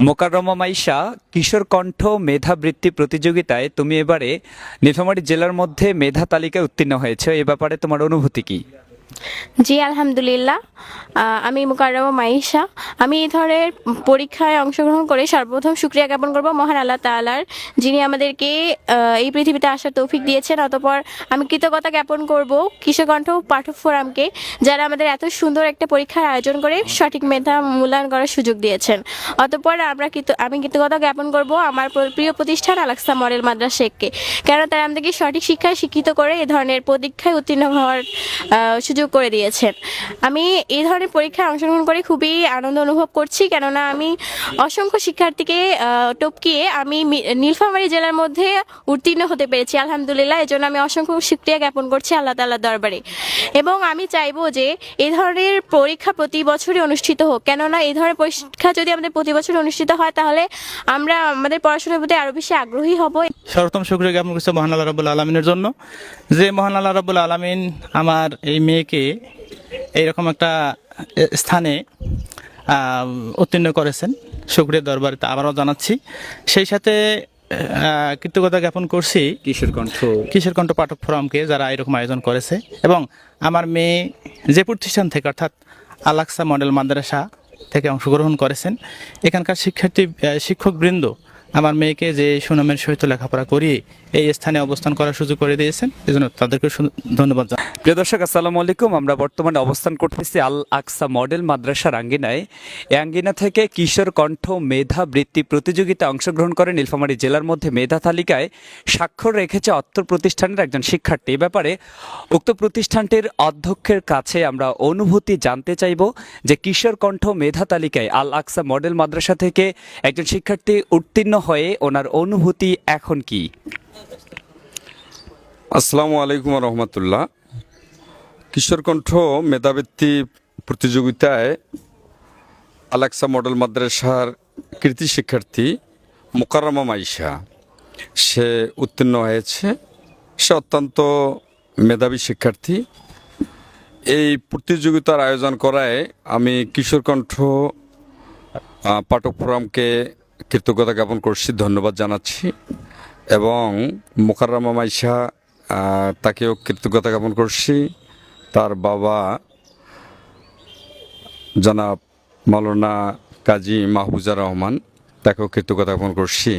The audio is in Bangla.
মোকাররমা মাইশা, কিশোর কণ্ঠ মেধাবৃত্তি প্রতিযোগিতায় তুমি এবারে নীলফামারী জেলার মধ্যে মেধা তালিকায় উত্তীর্ণ হয়েছে। এ ব্যাপারে তোমার অনুভূতি কি? জি আলহামদুলিল্লাহ। আমি মুকাররমা মাইশা। আমি এই ধরনের পরীক্ষায় অংশগ্রহণ করে সর্বপ্রথম শুক্রিয়া জ্ঞাপন করব মহান আল্লাহ তাআলার যিনি আমাদেরকে এই পৃথিবীতে আসার তৌফিক দিয়েছেন। অতপর আমি কৃতজ্ঞতা জ্ঞাপন করব কিশোরকণ্ঠ পাঠক ফোরামকে যারা আমাদের এত সুন্দর একটা পরীক্ষার আয়োজন করে সঠিক মেধা মূল্যায়ন করার সুযোগ দিয়েছেন। অতপর আমরা কৃত আমি কৃতজ্ঞতা জ্ঞাপন করব আমার প্রিয় প্রতিষ্ঠান আলাক্সা মডেল মাদ্রাস শেখকে কেন তারা আমাদেরকে সঠিক শিক্ষায় শিক্ষিত করে এ ধরনের পরীক্ষায় উত্তীর্ণ হওয়ার আহ, সুযোগ করে দিয়েছেন। আমি এই ধরনের পরীক্ষায় অংশগ্রহণ করে খুবই আনন্দ অনুভব করছি, কেননা আমি অসংখ্য শিক্ষার্থীকে টপকিয়ে আমি নীলফামারী জেলার মধ্যে উত্তীর্ণ হতে পেরেছি, আলহামদুলিল্লাহ। এজন্য আমি অসংখ্য শুক্রিয়া জ্ঞাপন করছি আল্লাহ তাল্লাহ দরবারে। এবং আমি চাইব যে এই ধরনের পরীক্ষা প্রতি বছরই অনুষ্ঠিত হোক, কেননা এই ধরনের পরীক্ষা যদি আমাদের প্রতি বছর অনুষ্ঠিত হয়, তাহলে আমরা আমাদের পড়াশোনার প্রতি আরও বেশি আগ্রহী হব। সর্বপ্রথম শুক্রিয়া জ্ঞাপন করছি মহান আল্লাহ রাবুল আলমিনের জন্য। যে মহান আল্লাহ রাবুল আলমিন আমার এই মেয়েকে এইরকম একটা স্থানে উত্তীর্ণ করেছেন শুক্রিয়া দরবারে তা আবারও জানাচ্ছি। সেই সাথে কৃতজ্ঞতা জ্ঞাপন করছি কিশোর কণ্ঠ। কিশোর কণ্ঠ পাঠক ফোরামকে যারা এরকম আয়োজন করেছে। এবং আমার মেয়ে যে প্রতিষ্ঠান থেকে অর্থাৎ আলাক্সা মডেল মাদ্রাসা থেকে অংশগ্রহণ করেছেন এখানকার শিক্ষার্থী শিক্ষকবৃন্দ আমার মেয়েকে যে সুনামের সহিত লেখাপড়া করিয়ে এই স্থানে অবস্থান করার সুযোগ করে দিয়েছেন, এজন্য তাদেরকে ধন্যবাদ জানাই। প্রিয় দর্শক, আসসালামু আলাইকুম। আমরা বর্তমানে অবস্থান করতেছি আল আকসা মডেল মাদ্রাসার আঙ্গিনায়। এই আঙ্গিনা থেকে কিশোর কণ্ঠ মেধা বৃত্তি প্রতিযোগিতা অংশগ্রহণ করে নীলফামারী জেলার মধ্যে মেধা তালিকায় স্বাক্ষর রেখেছে অত্র প্রতিষ্ঠানের একজন শিক্ষার্থী। এ ব্যাপারে উক্ত প্রতিষ্ঠানটির অধ্যক্ষের কাছে আমরা অনুভূতি জানতে চাইব যে কিশোর কণ্ঠ মেধা তালিকায় আল আকসা মডেল মাদ্রাসা থেকে একজন শিক্ষার্থী উত্তীর্ণ হয়ে ওনার অনুভূতি এখন কি? আসসালামু আলাইকুম রহমতুল্লাহ। কিশোরকণ্ঠ মেধাবৃত্তি প্রতিযোগিতায় আলেক্সা মডেল মাদ্রাসার কৃতি শিক্ষার্থী মোকাররমা মাইশা। সে উত্তীর্ণ হয়েছে। সে অত্যন্ত মেধাবী শিক্ষার্থী। এই প্রতিযোগিতার আয়োজন করায় আমি কিশোরকণ্ঠ পাঠক ফোরামকে কৃতজ্ঞতা জ্ঞাপন করছি, ধন্যবাদ জানাচ্ছি। এবং মোকাররমা মাইশা তাকেও কৃতজ্ঞতা জ্ঞাপন করছি। তার বাবা জনাব মালনা কাজী মাহবুজা রহমান, তাকেও কৃতজ্ঞতা জ্ঞাপন করছি।